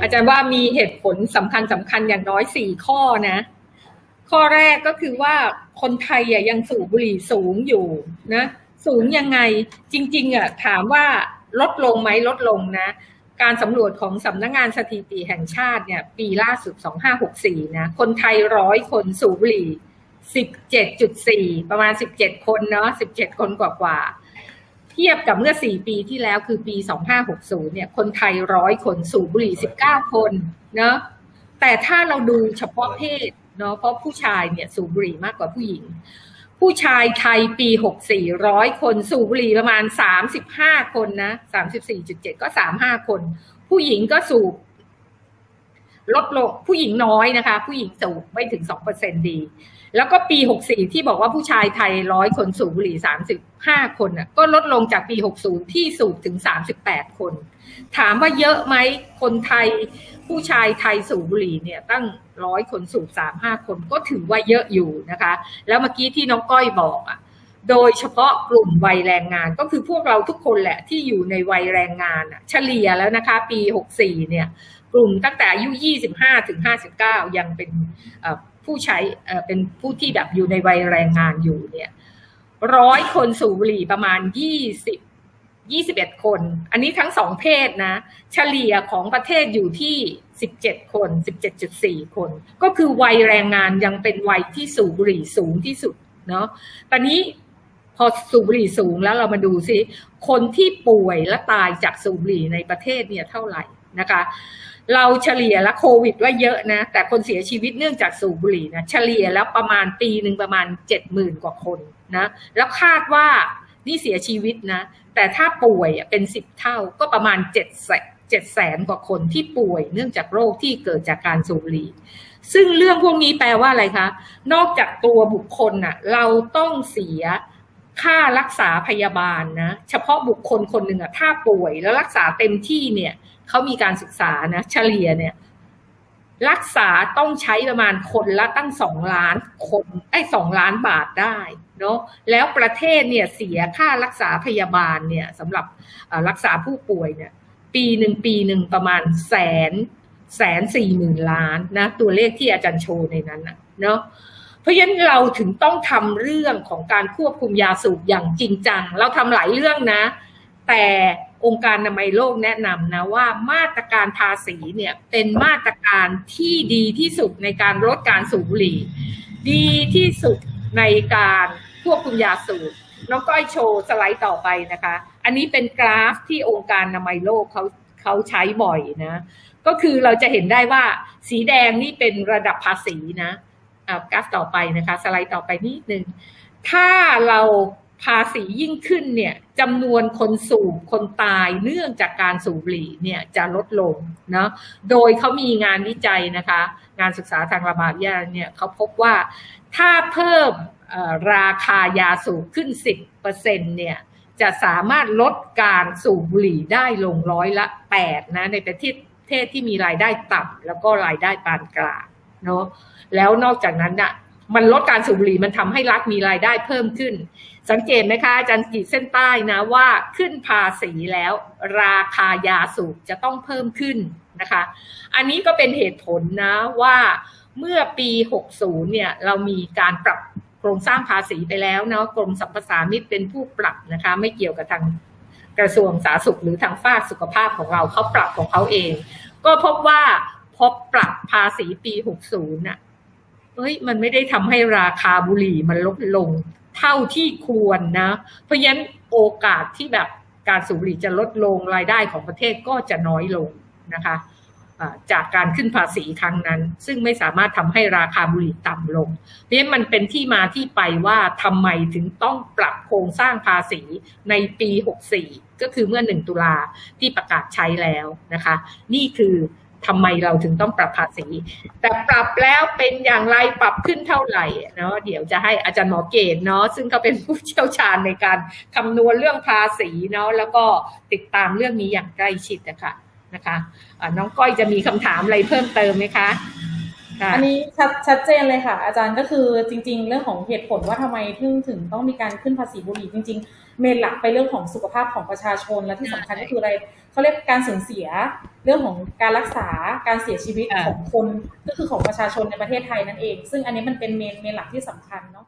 อาจารย์ว่ามีเหตุผลสำคัญสำคัญอย่างน้อยสี่ข้อนะ ข้อแรกก็คือว่าคนไทยยังสูบบุหรี่สูงอยู่นะ สูงยังไงจริง ๆอะถามว่าลดลงไหมลดลงนะ การสำรวจของสำนักงงานสถิติแห่งชาติเนี่ย ปีล่าสุด 2564 นะ คนไทยร้อยคนสูบบุหรี่ 17.4ประมาณ17คนเนาะ17คนกว่าๆเทียบกับเมื่อ4ปีที่แล้วคือปี2560เนี่ยคนไทยร้อยคนสูบบุหรี่19คนเนาะแต่ถ้าเราดูเฉพาะเพศเนาะเพราะผู้ชายเนี่ยสูบบุหรี่มากกว่าผู้หญิง ผู้ชายไทยปี64ร้อยคนสูบบุหรี่ประมาณ35คนนะ34.7ก็35คน ผู้หญิงก็สูบ ลดลงผู้หญิงน้อยนะคะ ผู้หญิงสูบไม่ถึง2%ดี แล้วก็ปี64ที่บอกว่าผู้ชายไทยร้อยคนสูบบุหรี่35คนน่ะก็ลดลงจากปี60ที่สูบถึง38คน ถามว่าเยอะไหมคนไทย ผู้ชายไทยสูบบุหรี่เนี่ยตั้งร้อยคนสูบสามห้าคนก็ถือว่าเยอะอยู่นะคะ แล้วเมื่อกี้ที่น้องก้อยบอกอะ โดยเฉพาะกลุ่มวัยแรงงานก็คือพวกเราทุกคนแหละที่อยู่ในวัยแรงงานเฉลี่ยแล้วนะคะ ปีหกสี่เนี่ย กลุ่มตั้งแต่อายุยี่สิบห้าถึงห้าสิบเก้ายังเป็นผู้ใช้เป็นผู้ที่แบบอยู่ในวัยแรงงานอยู่เนี่ยร้อยคนสูบบุหรี่ประมาณยี่สิบ21 คน อันนี้ทั้งสองเพศนะ เฉลี่ยของประเทศอยู่ที่ 17 คน 17.4 คน ก็คือวัยแรงงานยังเป็นวัยที่สูบบุหรี่สูงที่สุดเนาะตอนนี้ พอสูบบุหรี่สูงแล้วเรามาดูซิคนที่ป่วยและตายจากสูบบุหรี่ในประเทศเนี่ยเท่าไหร่นะคะ เราเฉลี่ยแล้วโควิดว่าเยอะนะ แต่คนเสียชีวิตเนื่องจากสูบบุหรี่นะเฉลี่ยแล้วประมาณปีหนึ่งประมาณ70,000กว่าคนนะแล้วคาดว่านี่เสียชีวิตนะ แต่ถ้าป่วยเป็นสิบเท่าก็ประมาณเจ็ดแสนเจ็ดแสนกว่าคนที่ป่วยเนื่องจากโรคที่เกิดจากการสูบบุหรี่ ซึ่งเรื่องพวกนี้แปลว่าอะไรคะ นอกจากตัวบุคคลน่ะ เราต้องเสีย ค่ารักษาพยาบาลนะเฉพาะบุคคลคนหนึ่งอะถ้าป่วยแล้วรักษาเต็มที่เนี่ยเขามีการศึกษานะเฉลี่ยเนี่ย รักษาต้องใช้ประมาณคนละตั้งสองล้านคนไอ้สองล้านบาทได้เนาะแล้วประเทศเนี่ยเสียค่ารักษาพยาบาลเนี่ยสำหรับรักษาผู้ป่วยเนี่ย ปีหนึ่งปีหนึ่งประมาณแสนแสนสี่หมื่นล้านนะตัวเลขที่อาจารย์โชว์ในนั้นนะเนาะ ราะฉะนั้นเราถึงต้องทำเรื่องของการควบคุมยาสูบอย่างจริงจัง เราทำหลายเรื่องนะ แต่องค์การอนามัยโลกแนะนำนะว่ามาตรการภาษีเนี่ยเป็นมาตรการที่ดีที่สุดในการลดการสูบบุหรี่ ดีที่สุดในการควบคุมยาสูบน้องก้อยโชว์สไลด์ต่อไปนะคะ อันนี้เป็นกราฟที่องค์การอนามัยโลกเขาเขาใช้บ่อยนะ ก็คือเราจะเห็นได้ว่าสีแดงนี่เป็นระดับภาษีนะ กราฟต่อไปนะคะ สไลด์ต่อไปนิดนึง ถ้าเราภาษียิ่งขึ้นเนี่ยจำนวนคนสูบคนตายเนื่องจากการสูบบุหรี่เนี่ยจะลดลงเนาะโดยเขามีงานวิจัยนะคะ งานศึกษาทางระบาดยาเนี่ยเขาพบว่าถ้าเพิ่มราคายาสูบขึ้น 10%เนี่ยจะสามารถลดการสูบบุหรี่ได้ลงร้อยละ 8 นะ ในประเทศเทศที่มีรายได้ต่ำแล้วก็รายได้ปานกลาง เนาะแล้วนอกจากนั้นน่ะมันลดการสูบบุหรี่มันทำให้รัฐมีรายได้เพิ่มขึ้น สังเกตไหมคะอาจารย์ขีดเส้นใต้นะว่าขึ้นภาษีแล้ว ราคายาสูบจะต้องเพิ่มขึ้นนะคะ อันนี้ก็เป็นเหตุผลนะว่าเมื่อปี 60 เนี่ยเรามีการปรับโครงสร้างภาษีไปแล้วเนาะกรมสรรพสามิตเป็นผู้ปรับนะคะ ไม่เกี่ยวกับทางกระทรวงสาธารณสุขหรือทางฝ้าสุขภาพของเราเขาปรับของเขาเอง ก็พบว่า พอปรับภาษีปี 60น่ะเฮ้ย มันไม่ได้ทำให้ราคาบุหรี่มันลดลงเท่าที่ควรนะ เพราะฉะนั้นโอกาสที่แบบการสูบบุหรี่จะลดลงรายได้ของประเทศก็จะน้อยลงนะคะจากการขึ้นภาษีครั้งนั้น ซึ่งไม่สามารถทำให้ราคาบุหรี่ต่ำลงเพราะฉะนั้นมันเป็นที่มาที่ไปว่าทำไมถึงต้องปรับโครงสร้างภาษีในปี 64 ก็คือเมื่อ 1 ตุลาที่ประกาศใช้แล้วนะคะ นี่คือ ทำไมเราถึงต้องปรับภาษี แต่ปรับแล้วเป็นอย่างไรปรับขึ้นเท่าไหร่เนาะเดี๋ยวจะให้อาจารย์หมอเกตเนาะซึ่งเขาเป็นผู้เชี่ยวชาญในการคำนวณเรื่องภาษีเนาะแล้วก็ติดตามเรื่องนี้อย่างใกล้ชิดนะคะนะคะน้องก้อยจะมีคำถามอะไรเพิ่มเติมไหมคะค่ะ อันนี้ชัดชัดเจนเลยค่ะ อาจารย์ก็คือจริง ๆ เรื่องของเหตุผลว่าทำไมถึงถึงต้องมีการขึ้นภาษีบุหรี่จริง ๆ เมนหลักไปเรื่องของสุขภาพของประชาชนและที่สำคัญก็คืออะไรเขาเรียกการสูญเสีย เรื่องของการรักษาการเสียชีวิตของคนก็คือของประชาชนในประเทศไทยนั่นเอง ซึ่งอันนี้มันเป็นเมนเมนหลักที่สำคัญเนาะ